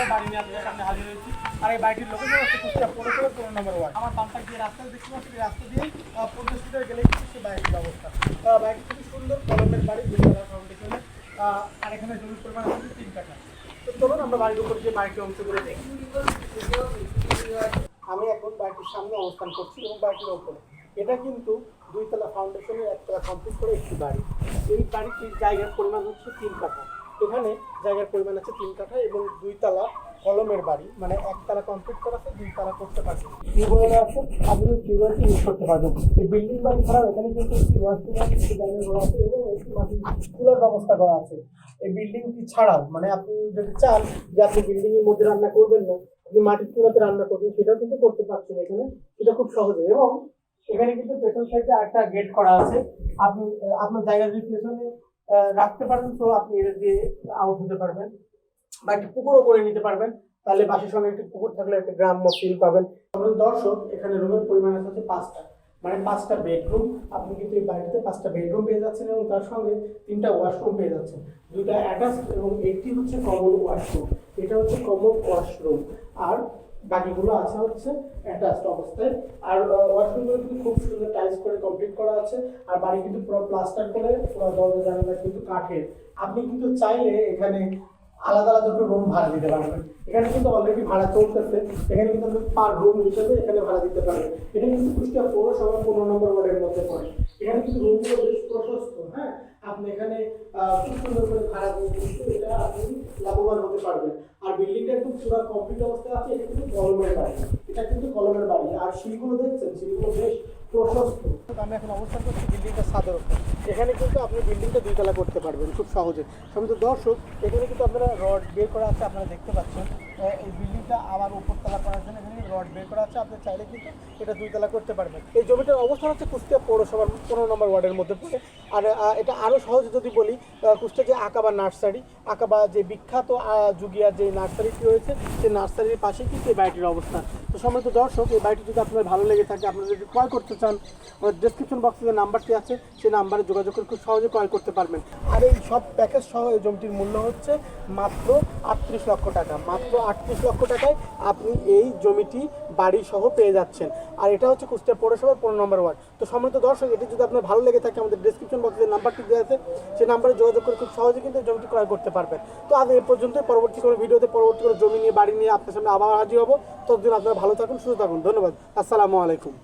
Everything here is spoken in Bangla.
একটা বাড়ি নিয়ে আপনাদের সামনে হাজির হয়েছি। আর এই বাড়িটির লোকেশন হচ্ছে কুষ্টিয়া পৌরসভা পনেরো নম্বর ওয়ার্ড। আমার বাম পাশ রাস্তা দেখতে পাচ্ছি রাস্তা দিয়ে পঞ্চাশ মিটার গেলে কিন্তু বাড়িটির আহ, বাড়িটি খুবই সুন্দর কলমের বাড়ি দুতলা ফাউন্ডেশনে আর এখানে জমির পরিমাণ হচ্ছে তিন কাঠা। তো চলুন আমরা বাড়ির উপরে যে বাড়িটি অংশগুলো দেখি। আমি এখন বাড়িটির সামনে অবস্থান করছি এবং বাড়িটির ওপরে। এটা কিন্তু দুইতলা ফাউন্ডেশনের একতলা কমপ্লিট করে একটি বাড়ি। এই বাড়িটির জায়গার পরিমাণ হচ্ছে তিন কাঠা। এখানে জায়গার পরিমাণ আছে তিন কাঠা এবং দুইতলা কলমের বাড়ি। মানে একতলা কমপ্লিট করা আছে দুইতলা করতে পারবেন টিউবওয়েল আছে আপনি টিউবওয়েলটি ইউজ করতে পারবেন এই বিল্ডিং বাড়ি ছাড়াও এখানে কিন্তু একটি আছে, একটি ডাইনিং রুম আছে এবং একটি মাটির চুলার ব্যবস্থা করা আছে। এই বিল্ডিংটি ছাড়াও মানে আপনি যদি চান যে আপনি বিল্ডিং এর মধ্যে রান্না করবেন না, আপনি মাটির চুলাতে রান্না করবেন, সেটাও কিন্তু করতে পারছেন এখানে। এটা খুব সহজে। এবং এখানে কিন্তু পেছন সাইডে একটা গেট করা আছে। আপনি আপনার জায়গা যদি পেছনে রাখতে পারেন তো আপনি এটা দিয়ে আউট হতে পারবেন। বা একটি পুকুরও করে নিতে পারবেন। তাহলে বাসের সঙ্গে একটি পুকুর থাকলে একটা গ্রাম্য ফিল পাবেন। আমাদের দর্শক, এখানে রুমের পরিমাণ হচ্ছে পাঁচটা। মানে পাঁচটা বেডরুম আপনি কিন্তু এই বাড়িতে পাঁচটা বেডরুম পেয়ে যাচ্ছেন এবং তার সঙ্গে তিনটা ওয়াশরুম পেয়ে যাচ্ছেন। দুইটা অ্যাটাচ এবং একটি হচ্ছে কমন ওয়াশরুম এটা হচ্ছে কমন ওয়াশরুম আর বাকিগুলো আছে হচ্ছে অ্যাটাচড অবস্থায়। আর ওয়াশরুমগুলো কিন্তু খুব সুন্দর টাইলস করে কমপ্লিট করা আছে। আর বাড়ি কিন্তু পুরো প্লাস্টার করে পুরো দরজা জানালা কিন্তু কাঠের। আপনি কিন্তু চাইলে এখানে আলাদা আলাদা করে রুম ভাড়া দিতে পারবেন। এখানে কিন্তু অলরেডি ভাড়া চলতেছে। এখানে কিন্তু আপনি পার রুম হিসেবে এখানে ভাড়া দিতে পারবেন। এটা কিন্তু কুষ্টিয়া পৌরসভা পনেরো নম্বর ওয়ার্ডের মধ্যে পড়ে। এখানে কিন্তু রুমগুলো আপনি এখানে খুব সুন্দর করে ভাড়া দিয়ে কিন্তু এটা আপনি লাভবান হতে পারবেন। আর বিল্ডিংটা একটু পুরো কমপ্লিট অবস্থায় আছে, এটা কিন্তু কলমের বাড়ি। এটা কিন্তু কলমের বাড়ি। আর সিঁড়িগুলো দেখছেন, সিঁড়িগুলো বেশ প্রশস্ত। আমি এখন অবস্থান করছি বিল্ডিংটা সাদের এখানে কিন্তু আপনি বিল্ডিংটা দুইতলা করতে পারবেন খুব সহজে। সমস্ত দর্শক, এখানে কিন্তু আপনারা রড বের করা আছে, আপনারা দেখতে পাচ্ছেন। এই বিল্ডিংটা আবার উপরতলা করার জন্য এখানে রড বের করা আছে, আপনি চাইলে কিন্তু এটা দুইতলা করতে পারবেন। এই জমিটার অবস্থান হচ্ছে কুষ্টিয়া পৌরসভার পনেরো নম্বর ওয়ার্ডের মধ্যে পড়ে। আর এটা আরও সহজে যদি বলি কুষ্টিয়া যে আঁকাবা নার্সারি, আঁকাবা যে বিখ্যাত যুগিয়া যে নার্সারিটি রয়েছে, সেই নার্সারির পাশেই কিন্তু এই বাড়িটির অবস্থান তো সমস্ত দর্শক, এই বাড়িটি যদি আপনার ভালো লেগে থাকে, আপনারা যদি ক্রয় করতে চান ডেসক্রিপশন বক্সে যে নাম্বারটি আছে, সেই নাম্বারে যোগাযোগ করে খুব সহজে ক্রয় করতে পারবেন। আর এই সব প্যাকেজ সহ এই জমিটির মূল্য হচ্ছে মাত্র আটত্রিশ লক্ষ টাকা। মাত্র আটত্রিশ লক্ষ টাকায় আপনি এই জমিটি বাড়ি সহ পেয়ে যাচ্ছেন। আর এটা হচ্ছে কুষ্টিয়া পৌরসভার পনেরো নম্বর ওয়ার্ড। তো সম্মানিত দর্শক, এটি যদি আপনার ভালো লেগে থাকে, আমাদের ডিসক্রিপশন বক্সে নাম্বারটি দেওয়া আছে, সেই নাম্বারে যোগাযোগ করে খুব সহজে কিন্তু জমিটি ক্রয় করতে পারবেন। তো আজ এ পর্যন্ত পরবর্তী কোনো ভিডিওতে পরবর্তী কোনো জমি নিয়ে, বাড়ি নিয়ে আপনার সামনে আবার হাজির হব। ততদিন আপনারা ভালো থাকুন, সুস্থ থাকুন। ধন্যবাদ। আসসালামু আলাইকুম।